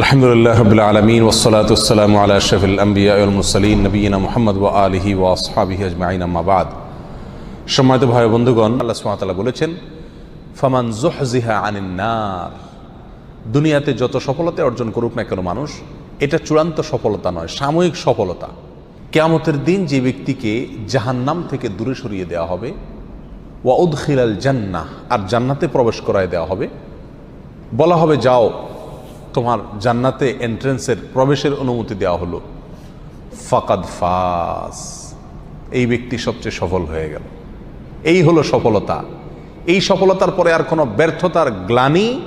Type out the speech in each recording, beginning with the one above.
আলহামদুলিল্লাহ রবিল আলমিন ওসলাতাম আলা শফিল আম্বিয়া মুরসালিন নবীনা মোহাম্মদ ওয়া আলহি ওয়া আসহাবিহি আজমাইন আম্মাবাদ সম্মানিত ভাই বন্ধুগণ, আল্লাহ সুমাতালা বলেছেন, ফমান জোহজিহা আনিন্নার দুনিয়াতে যত সফলতা অর্জন করুক না কেন মানুষ, এটা চূড়ান্ত সফলতা নয়, সাময়িক সফলতা। কেয়ামতের দিন যে ব্যক্তিকে জাহান্নাম থেকে দূরে সরিয়ে দেওয়া হবে, ওয়া উদ্খিলাল জান্নাহ, আর জান্নাতে প্রবেশ করায় দেওয়া হবে, বলা হবে, যাও তোমার জান্নাতে এন্ট্রেন্সের প্রবেশের অনুমতি দেওয়া হলো। ফাকাদ ফাস। এই ব্যক্তি সবচেয়ে সফল হয়ে গেল। এই হলো সফলতা। এই সফলতার পরে আর কোনো ব্যর্থতার গ্লানি,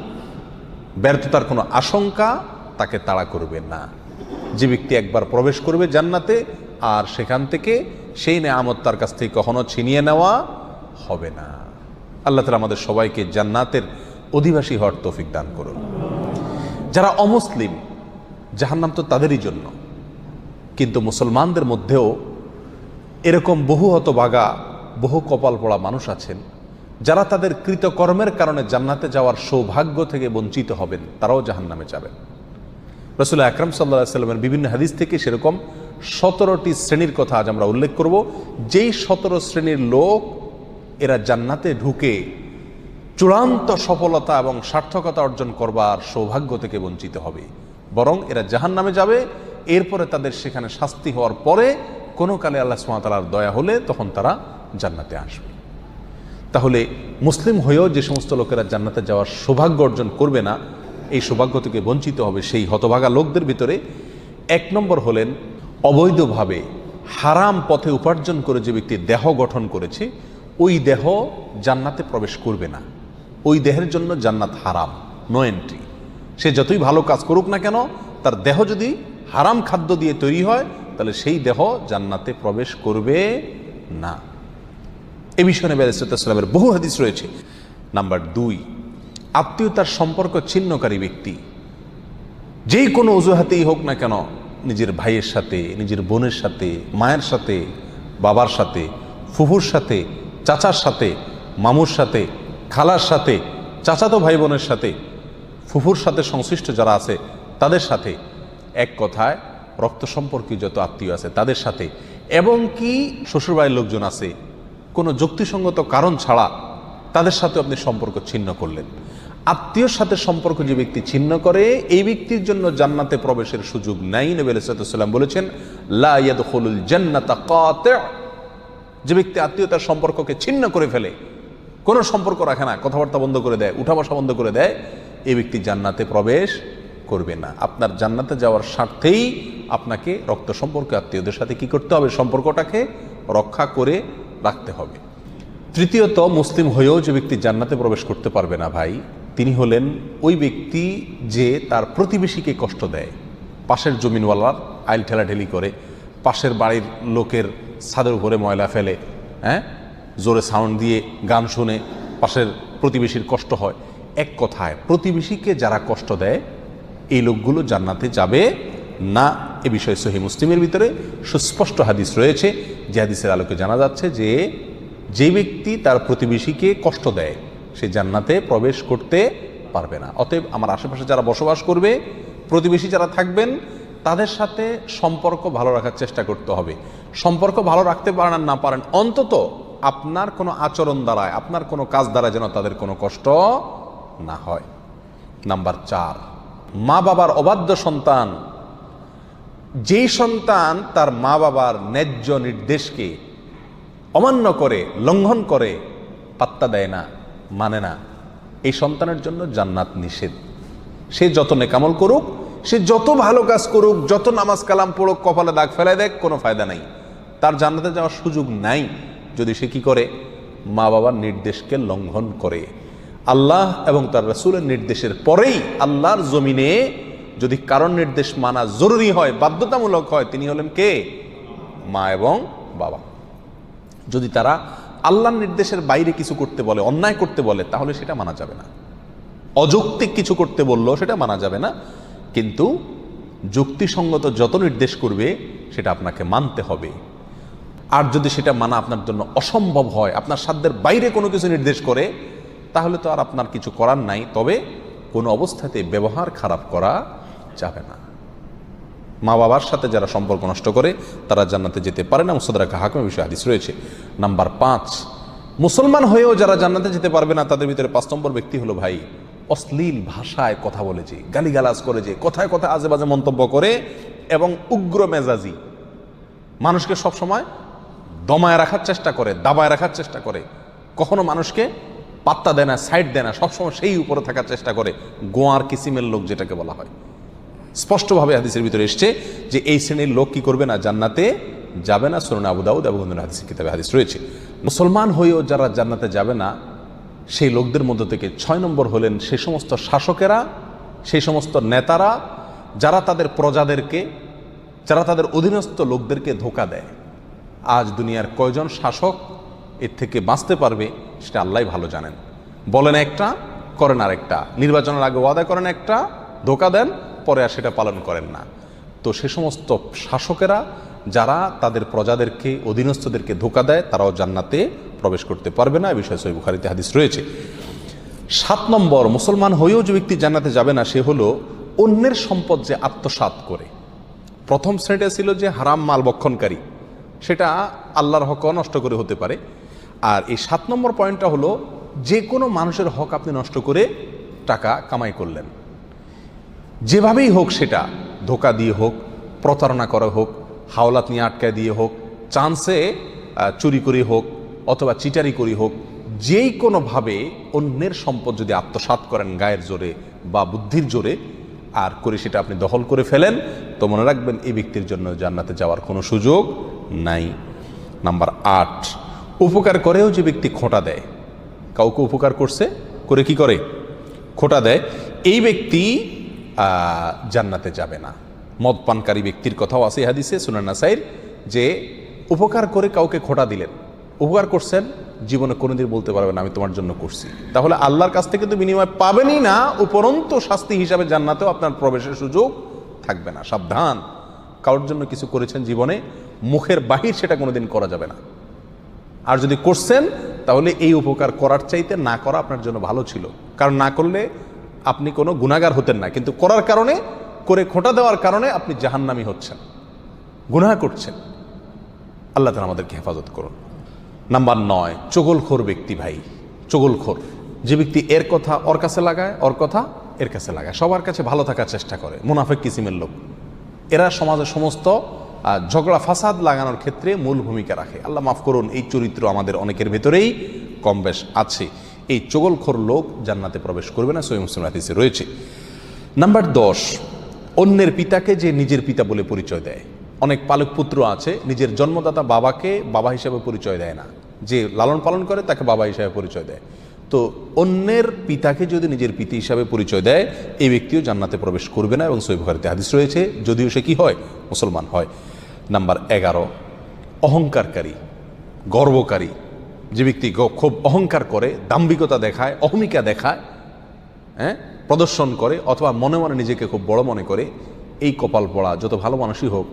ব্যর্থতার কোনো আশঙ্কা তাকে তাড়া করবে না। যে ব্যক্তি একবার প্রবেশ করবে জান্নাতে, আর সেখান থেকে সেই নেয়ামত তার কাছ থেকে কখনো ছিনিয়ে নেওয়া হবে না। আল্লাহ তালা আমাদের সবাইকে জান্নাতের অধিবাসী হওয়ার তৌফিক দান করুন। যারা অমুসলিম, জাহান্নাম তো তাদেরই জন্য। কিন্তু মুসলমানদের মধ্যেও এরকম বহু হতবাগা, বহু কপাল পড়া মানুষ আছেন, যারা তাদের কৃতকর্মের কারণে জান্নাতে যাওয়ার সৌভাগ্য থেকে বঞ্চিত হবেন, তারাও জাহান্নামে যাবেন। রসুল আকরম সাল্লা সাল্লামের বিভিন্ন হাদিস থেকে সেরকম সতেরোটি শ্রেণির কথা আজ আমরা উল্লেখ করব। যেই সতেরো শ্রেণির লোক এরা জান্নাতে ঢুকে চূড়ান্ত সফলতা এবং সার্থকতা অর্জন করবার সৌভাগ্য থেকে বঞ্চিত হবে। বরং এরা জাহান নামে যাবে, এরপরে তাদের সেখানে শাস্তি হওয়ার পরে কোনো কালে আল্লাহ সুমাতালার দয়া হলে তখন তারা জান্নাতে আসবে। তাহলে মুসলিম হয়েও যে সমস্ত লোকেরা জান্নাতে যাওয়ার সৌভাগ্য অর্জন করবে না, এই সৌভাগ্য থেকে বঞ্চিত হবে সেই হতভাগা লোকদের ভিতরে এক নম্বর হলেন অবৈধভাবে হারাম পথে উপার্জন করে যে ব্যক্তি দেহ গঠন করেছে, ওই দেহ জান্নাতে প্রবেশ করবে না। ওই দেহের জন্য জান্নাত হারাম নো এন্ট্রি সে যতই ভালো কাজ করুক না কেন, তার দেহ যদি হারাম খাদ্য দিয়ে তৈরি হয়, তাহলে সেই দেহ জান্নাতে প্রবেশ করবে না। এ বিষয়ে নবী বহু হাদিস রয়েছে। নাম্বার দুই, আত্মীয়তার সম্পর্ক ছিন্নকারী ব্যক্তি। যেই কোনো অজুহাতেই হোক না কেন, নিজের ভাইয়ের সাথে, নিজের বোনের সাথে, মায়ের সাথে, বাবার সাথে, ফুফুর সাথে, চাচার সাথে, মামুর সাথে খালার সাথে, চাচাতো ভাই বোনের সাথে, ফুফুর সাথে সংশ্লিষ্ট যারা আছে, তাদের সাথে। এক কথায়, রক্ত সম্পর্কীয় যত আত্মীয় আছে, তাদের সাথে। এবং কি শ্বশুরবাড়ির লোকজন আছে, কোনো যুক্তিসঙ্গত কারণ ছাড়া তাদের সাথে আপনি সম্পর্ক ছিন্ন করলেন। আত্মীয়র সাথে সম্পর্ক যে ব্যক্তি ছিন্ন করে, এই ব্যক্তির জন্য জান্নাতে প্রবেশের সুযোগ নাই। নবী আলাইসাল্লাম বলেছেন লাইয়াদুল জান্নাতা কাতে' যে ব্যক্তি আত্মীয়তার সম্পর্ককে ছিন্ন করে ফেলে কোনো সম্পর্ক রাখে না, কথাবার্তা বন্ধ করে দেয়, উঠা বসা বন্ধ করে দেয়, এই ব্যক্তি জান্নাতে প্রবেশ করবে না। আপনার জান্নাতে যাওয়ার স্বার্থেই আপনাকে রক্ত সম্পর্কে, আত্মীয়দের সাথে কি করতে হবে? সম্পর্কটাকে রক্ষা করে রাখতে হবে। তৃতীয়ত, মুসলিম হয়েও যে ব্যক্তি জান্নাতে প্রবেশ করতে পারবে না ভাই, তিনি হলেন ওই ব্যক্তি যে তার প্রতিবেশীকে কষ্ট দেয়। পাশের জমিনওয়ালার আইল ঠেলাঠেলি করে, পাশের বাড়ির লোকের ছাদের উপরে ময়লা ফেলে হ্যাঁ? জোরে সাউন্ড দিয়ে গান শুনে পাশের প্রতিবেশীর কষ্ট হয়। এক কথায়, প্রতিবেশীকে যারা কষ্ট দেয়, এই লোকগুলো জান্নাতে যাবে না? এ বিষয়ে সহি মুসলিমের ভিতরে সুস্পষ্ট হাদিস রয়েছে। যে হাদিসের আলোকে জানা যাচ্ছে যে যে ব্যক্তি তার প্রতিবেশীকে কষ্ট দেয়, সে জান্নাতে প্রবেশ করতে পারবে না। অতএব আমার আশেপাশে যারা বসবাস করবে, প্রতিবেশী যারা থাকবেন, তাদের সাথে সম্পর্ক ভালো রাখার চেষ্টা করতে হবে। সম্পর্ক ভালো রাখতে পারেন না পারেন, অন্তত আপনার কোনো আচরণ দ্বারায়, আপনার কোনো কাজ দ্বারা যেন তাদের কোনো কষ্ট না হয়। নাম্বার চার, মা বাবার অবাধ্য সন্তান। যেই সন্তান তার মা বাবার ন্যায্য নির্দেশকে অমান্য করে, লঙ্ঘন করে, পাত্তা দেয় না মানে না, এই সন্তানের জন্য জান্নাত নিষেধ। সে যত নেকামল করুক, সে যত ভালো কাজ করুক, যত নামাজ কালাম পড়ুক, কপালে দাগ ফেলায় দেখ কোনো ফায়দা নাই। তার জান্নাতে যাওয়ার সুযোগ নাই। যদি সে কি করে? মা বাবার নির্দেশকে লঙ্ঘন করে। আল্লাহ এবং তার রসুলের নির্দেশের পরেই আল্লাহর জমিনে যদি কারণ নির্দেশ মানা জরুরি হয়, বাধ্যতামূলক হয়, তিনি হলেন কে? মা এবং বাবা। যদি তারা আল্লাহর নির্দেশের বাইরে কিছু করতে বলে, অন্যায় করতে বলে, তাহলে সেটা মানা যাবে না। অযৌক্তিক কিছু করতে বললেও সেটা মানা যাবে না। কিন্তু যুক্তিসঙ্গত যত নির্দেশ করবে, সেটা আপনাকে মানতে হবে। আর যদি সেটা মানা আপনার জন্য অসম্ভব হয়, আপনার সাধ্যের বাইরে কোনো কিছু নির্দেশ করে, তাহলে তো আর আপনার কিছু করার নাই। তবে কোনো অবস্থাতে ব্যবহার খারাপ করা যাবে না। মা বাবার সাথে যারা সম্পর্ক নষ্ট করে, তারা জান্নাতে যেতে পারে না। মুসাদারা হাকিমের বিষয়ে হাদিস রয়েছে। নাম্বার পাঁচ, মুসলমান হয়েও যারা জান্নাতে যেতে পারবে না, তাদের ভিতরে পাঁচ নম্বর ব্যক্তি হলো ভাই। অশ্লীল ভাষায় কথা বলেছে গালিগালাজ করেছে কথায় কথায় আজে বাজে মন্তব্য করে এবং উগ্র মেজাজি। মানুষকে সবসময় দমায় রাখার চেষ্টা করে, দাবায় রাখার চেষ্টা করে। কখনো মানুষকে পাত্তা দেয় না সাইড দেয় না, সবসময় সেই উপরে থাকার চেষ্টা করে। গোয়ার কিসিমের লোক যেটাকে বলা হয়। স্পষ্টভাবে হাদিসের ভিতরে এসছে যে এই শ্রেণির লোক কি করবে না, জান্নাতে যাবে না সুরনা আবু দাউদ এবং হাদিসের কিতাবে হাদিস রয়েছে। মুসলমান হয়েও যারা জান্নাতে যাবে না, সেই লোকদের মধ্য থেকে ছয় নম্বর হলেন সেই সমস্ত শাসকেরা, সেই সমস্ত নেতারা, যারা তাদের প্রজাদেরকে, যারা তাদের অধীনস্থ লোকদেরকে ধোকা দেয়। আজ দুনিয়ার কয়জন শাসক এর থেকে বাঁচতে পারবে সেটা আল্লাহ ভালো জানেন। বলেন একটা, করেন আরেকটা। নির্বাচনের আগে ওয়াদা করেন একটা, ধোকা দেন, পরে আর সেটা পালন করেন না। তো সে সমস্ত শাসকেরা যারা তাদের প্রজাদেরকে, অধীনস্থদেরকে ধোকা দেয়, তারাও জান্নাতে প্রবেশ করতে পারবে না। এ বিষয়ে সহি বুখারিতে হাদিস রয়েছে। সাত নম্বর, মুসলমান হয়েও যে ব্যক্তি জান্নাতে যাবে না, সে হলো অন্যের সম্পদ যে আত্মসাৎ করে। প্রথম শ্রেণীটা ছিল যে হারাম মাল বক্ষণকারী। সেটা আল্লাহর হক নষ্ট করে হতে পারে। আর এই সাত নম্বর পয়েন্টটা হলো যে কোনো মানুষের হক আপনি নষ্ট করে টাকা কামাই করলেন। যেভাবেই হোক সেটা, ধোকা দিয়ে হোক, প্রতারণা করা হোক, হাওলাত নিয়ে আটকায় দিয়ে হোক চান্সে চুরি করে হোক, অথবা চিটারি করি হোক যেই কোনোভাবে অন্যের সম্পদ যদি আত্মসাৎ করেন গায়ের জোরে বা বুদ্ধির জোরে, আর করে সেটা আপনি দখল করে ফেলেন, তো মনে রাখবেন এই ব্যক্তির জন্য জান্নাতে যাওয়ার কোনো সুযোগ নাই। নাম্বার আট, উপকার করেও যে ব্যক্তি খোঁটা দেয়। কাউকে উপকার করছে, করে কি করে? খোঁটা দেয়। এই ব্যক্তি জান্নাতে যাবে না। মদ পানকারী ব্যক্তির কথাও আছে হাদিসে, সুনানা সাইর যে উপকার করে কাউকে খোঁটা দিলেন। উপকার করছেন, জীবনে কোনোদিন বলতে পারবেন আমি তোমার জন্য করছি। তাহলে আল্লাহর কাছ থেকে তো বিনিময় পাবেনই না, উপরন্ত শাস্তি হিসাবে জান্নাতেও আপনার প্রবেশের সুযোগ থাকবে না। সাবধান। কারোর জন্য কিছু করেছেন জীবনে মুখের বাহির সেটা কোনোদিন করা যাবে না। আর যদি করছেন, তাহলে এই উপকার করার চাইতে না করা আপনার জন্য ভালো ছিল। কারণ না করলে আপনি কোনো গুণাগার হতেন না। কিন্তু করার কারণে, করে খোঁটা দেওয়ার কারণে আপনি জাহান্নামি হচ্ছেন। গুনাহ করছেন। আল্লাহ তালা আমাদেরকে হেফাজত করুন। নাম্বার নয়, চগলখোর ব্যক্তি ভাই। চগলখোর। যে ব্যক্তি এর কথা ওর কাছে লাগায়, ওর কথা এর কাছে লাগায়। সবার কাছে ভালো থাকার চেষ্টা করে। মুনাফেক কিসিমের লোক। এরা সমাজের সমস্ত ঝগড়া, ফাসাদ লাগানোর ক্ষেত্রে মূল ভূমিকা রাখে। আল্লাহ মাফ করুন, এই চরিত্র আমাদের অনেকের ভেতরেই কম বেশ আছে। এই চগলখোর লোক জান্নাতে প্রবেশ করবে না সৈয় মুসলিম হাদিসে রয়েছে। নাম্বার দশ, অন্যের পিতাকে যে নিজের পিতা বলে পরিচয় দেয়। অনেক পালক পুত্র আছে, নিজের জন্মদাতা বাবাকে বাবা হিসাবে পরিচয় দেয় না। যে লালন পালন করে, তাকে বাবা হিসাবে পরিচয় দেয়। তো অন্যের পিতাকে যদি নিজের পিতা হিসাবে পরিচয় দেয়, এই ব্যক্তিও জান্নাতে প্রবেশ করবে না এবং সৈবহারিতে হাদিস রয়েছে, যদিও সে কি হয়? মুসলমান হয়। নাম্বার এগারো, অহংকারকারী, গর্বকারী। যে ব্যক্তি খুব অহংকার করে, দাম্ভিকতা দেখায়, অহমিকা দেখায় হ্যাঁ প্রদর্শন করে অথবা মনে মনে নিজেকে খুব বড় মনে করে, এই কপাল পড়া যত ভালো মানুষই হোক,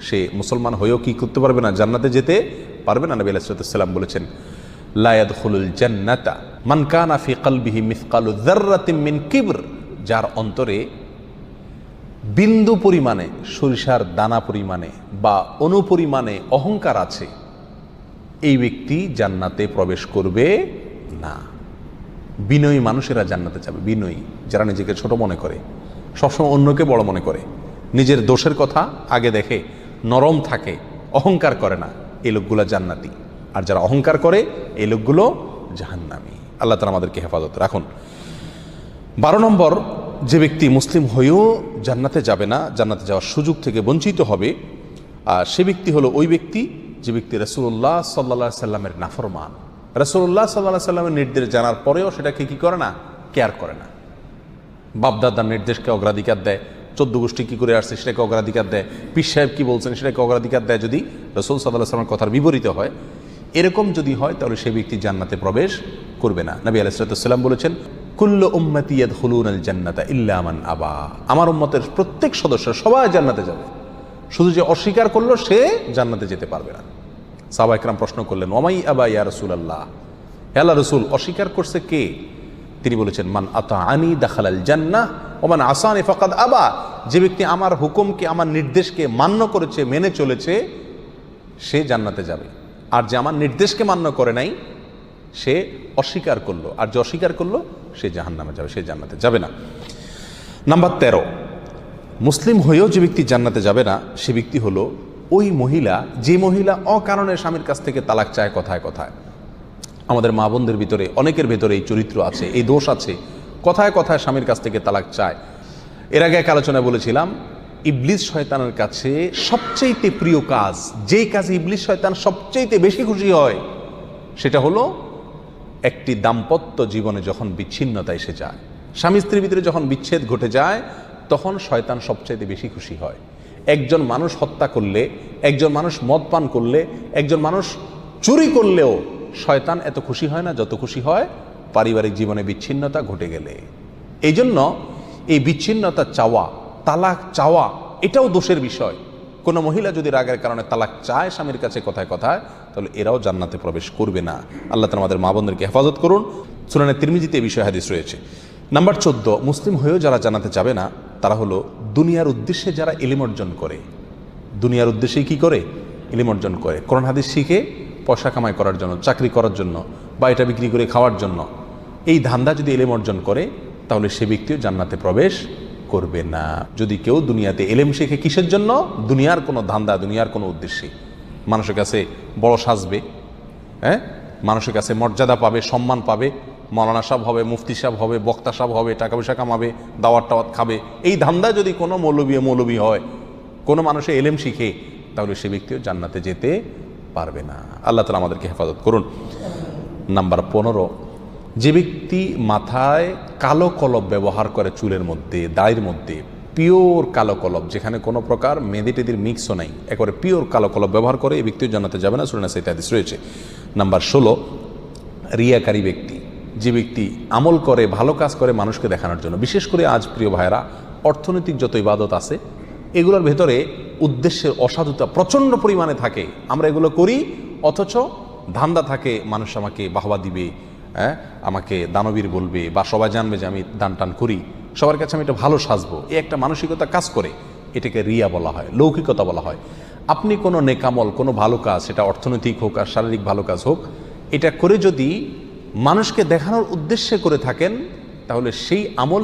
সে মুসলমান হয়েও কি করতে পারবে না? জান্নাতে যেতে পারবে না? নবী আলাইসাল্লাম বলেছেন। লায়াদ খুলুল জান্নাতা। মান কানা ফি কলবিহি মিসকালু যাররাতিন মিন কিবর। যার অন্তরে বিন্দু পরিমাণে সরিষার দানা পরিমাণে বা অনুপরিমাণে অহংকার আছে, এই ব্যক্তি জান্নাতে প্রবেশ করবে না। বিনয়ী মানুষেরা জান্নাতে যাবে, বিনয়ী, যারা নিজেকে ছোট মনে করে, সবসময় অন্যকে বড় মনে করে। নিজের দোষের কথা আগে দেখে, নরম থাকে, অহংকার করে না, এই লোকগুলা জান্নাতি। আর যারা অহংকার করে, এই লোকগুলো জাহান্নামি। আল্লাহ তালা আমাদেরকে হেফাজত রাখুন। বারো নম্বর, যে ব্যক্তি মুসলিম হয়েও জান্নাতে যাবে না, জান্নাতে যাওয়ার সুযোগ থেকে বঞ্চিত হবে, আর সে ব্যক্তি হলো ওই ব্যক্তি, যে ব্যক্তি রসুল্লাহ সাল্লা সাল্লামের নাফরমান। রসুল্লাহ সাল্লাহ সাল্লামের নির্দেশ জানার পরেও সেটাকে কি করে না? কেয়ার করে না। বাপদাদার নির্দেশকে অগ্রাধিকার দেয়। চোদ্দ গোষ্ঠী কী করে আসছে সেটাকে অগ্রাধিকার দেয়। পীর সাহেব কী বলছেন সেটাকে অগ্রাধিকার দেয় যদি রসুল সাল্লাহ সাল্লামের কথার বিপরীত হয়। এরকম যদি হয়, তাহলে সে ব্যক্তি জান্নাতে প্রবেশ করবে না। নবী আলাইসালাম বলেছেন, কুল্ল উম্মতিয়াদ হলুন আল জান্নাতা ইল্লামান আবা। আমার উম্মতের প্রত্যেক সদস্য সবাই জান্নাতে যাবে। শুধু যে অস্বীকার করল, সে জান্নাতে যেতে পারবে না। সাবা একরাম প্রশ্ন করলেন ওমাই আবা ইয়া রসুল আল্লাহ আল্লাহ রসুল, অস্বীকার করছে কে? তিনি বলেছেন, মান আতা আনি দাখালাল জান্না ওমান আসান এ ফকাদ আবা। যে ব্যক্তি আমার হুকুমকে, আমার নির্দেশকে মান্য করেছে, মেনে চলেছে, সে জান্নাতে যাবে। আর যে আমার নির্দেশকে মান্য করে নাই, সে অস্বীকার করল। আর যে অস্বীকার করল, সে জাহান্নামে যাবে, সে জান্নাতে যাবে না। নাম্বার তেরো, মুসলিম হয়েও যে ব্যক্তি জান্নাতে যাবে না, সে ব্যক্তি হলো ওই মহিলা, যে মহিলা অকারণে স্বামীর কাছ থেকে তালাক চায় কথায় কথায়। আমাদের মা বোনদের ভিতরে, অনেকের ভেতরে এই চরিত্র আছে, এই দোষ আছে। কথায় কথায় স্বামীর কাছ থেকে তালাক চায়। এর আগে এক আলোচনায় বলেছিলাম ইবলিস শয়তানের কাছে সবচেয়েতে প্রিয় কাজ, যেই কাজে ইবলিস শয়তান সবচেয়েতে বেশি খুশি হয়, সেটা হলো একটি দাম্পত্য জীবনে যখন বিচ্ছিন্নতা এসে যায়, স্বামী স্ত্রীর ভিতরে যখন বিচ্ছেদ ঘটে যায়, তখন শয়তান সবচাইতে বেশি খুশি হয়। একজন মানুষ হত্যা করলে, একজন মানুষ মদ পান করলে, একজন মানুষ চুরি করলেও শয়তান এত খুশি হয় না যত খুশি হয় পারিবারিক জীবনে বিচ্ছিন্নতা ঘটে গেলে। এই জন্য এই বিচ্ছিন্নতা চাওয়া তালাক চাওয়া, এটাও দোষের বিষয়। কোনো মহিলা যদি রাগের কারণে তালাক চায় স্বামীর কাছে কথায় কথায়, তাহলে এরাও জান্নাতে প্রবেশ করবে না। আল্লাহ তালা আমাদের মা বোনদেরকে হেফাজত করুন। সুনানে তিরমিজিতে এই বিষয়ে হাদিস রয়েছে। নাম্বার চোদ্দ, মুসলিম হয়েও যারা জানাতে যাবে না, তারা হলো দুনিয়ার উদ্দেশ্যে যারা এলিম অর্জন করে। দুনিয়ার উদ্দেশ্যেই কি করে? এলিম অর্জন করে। কোরআন হাদিস শিখে, পয়সা কামাই করার জন্য, চাকরি করার জন্য, বা এটা বিক্রি করে খাওয়ার জন্য। এই ধান্দা যদি এলিম অর্জন করে, তাহলে সে ব্যক্তিও জান্নাতে প্রবেশ করবে না। যদি কেউ দুনিয়াতে এলেম শেখে, কিসের জন্য? দুনিয়ার কোনো ধান্দা, দুনিয়ার কোনো উদ্দেশ্যে। মানুষের কাছে বড় সাজবে হ্যাঁ? মানুষের কাছে মর্যাদা পাবে, সম্মান পাবে। মৌলানা সাহেব হবে, মুফতি সাহেব হবে, বক্তা সাহেব হবে টাকা পয়সা কামাবে, দাওয়াত টাওয়াত খাবে। এই ধান্দা যদি কোনো মৌলবী মৌলবী হয়, কোনো মানুষে এলেম শিখে, তাহলে সে ব্যক্তিও জান্নাতে যেতে পারবে না। আল্লাহ তালা আমাদেরকে হেফাজত করুন। নাম্বার পনেরো যে ব্যক্তি মাথায় কালো কলব ব্যবহার করে চুলের মধ্যে দাড়ির মধ্যে, পিওর কালো কলব যেখানে কোনো প্রকার মেহেদি টেদির মিক্সও নাই, একেবারে পিওর কালো কলব ব্যবহার করে এই ব্যক্তিও জানাতে যাবে না সুরেনা হাদিস রয়েছে। নাম্বার ষোলো, রিয়াকারী ব্যক্তি, যে ব্যক্তি আমল করে, ভালো কাজ করে মানুষকে দেখানোর জন্য। বিশেষ করে আজ, প্রিয় ভাইরা অর্থনৈতিক যত ইবাদত আছে, এগুলোর ভেতরে উদ্দেশ্যের অসাধুতা প্রচণ্ড পরিমাণে থাকে। আমরা এগুলো করি, অথচ ধান্দা থাকে, মানুষ আমাকে বাহবা দিবে হ্যাঁ? আমাকে দানবীর বলবে বা সবাই জানবে যে আমি দান টান করি, সবার কাছে আমি এটা ভালো সাজবো। এ একটা মানসিকতা কাজ করে, এটাকে রিয়া বলা হয়, লৌকিকতা বলা হয়। আপনি কোনো নেকামল, কোনো ভালো কাজ, সেটা অর্থনৈতিক হোক আর শারীরিক ভালো কাজ হোক, এটা করে যদি মানুষকে দেখানোর উদ্দেশ্যে করে থাকেন, তাহলে সেই আমল